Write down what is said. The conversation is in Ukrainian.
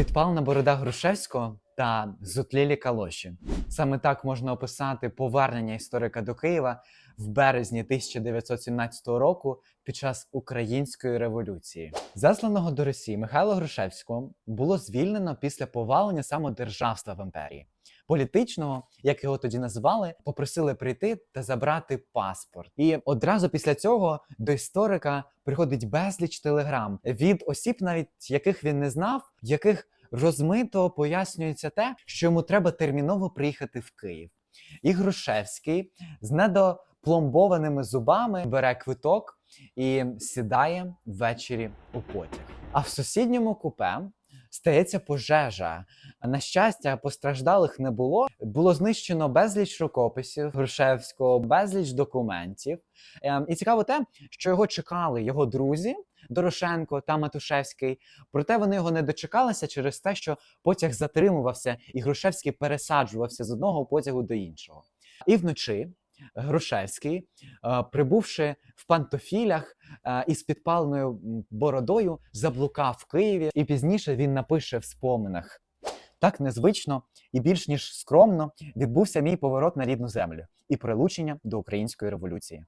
Підпалена борода Грушевського та зутлілі калоші. Саме так можна описати повернення історика до Києва в березні 1917 року під час української революції. Засланого до Росії Михайла Грушевського було звільнено після повалення самодержавства в імперії. Політичного, як його тоді називали, попросили прийти та забрати паспорт. І одразу після цього до історика приходить безліч телеграм від осіб, навіть яких він не знав, яких розмито пояснюється те, що йому треба терміново приїхати в Київ. І Грушевський з недопломбованими зубами бере квиток і сідає ввечері у потяг. А в сусідньому купе стається пожежа. На щастя, постраждалих не було. Було знищено безліч рукописів Грушевського, безліч документів. Ем, І цікаво те, що його чекали його друзі Дорошенко та Матушевський. Проте вони його не дочекалися через те, що потяг затримувався, і Грушевський пересаджувався з одного потягу до іншого. І вночі Грушевський, е, прибувши в пантофілях е, із підпаленою бородою, заблукав в Києві, і пізніше він напише в споминах. Так незвично і більш ніж скромно відбувся мій поворот на рідну землю і прилучення до української революції.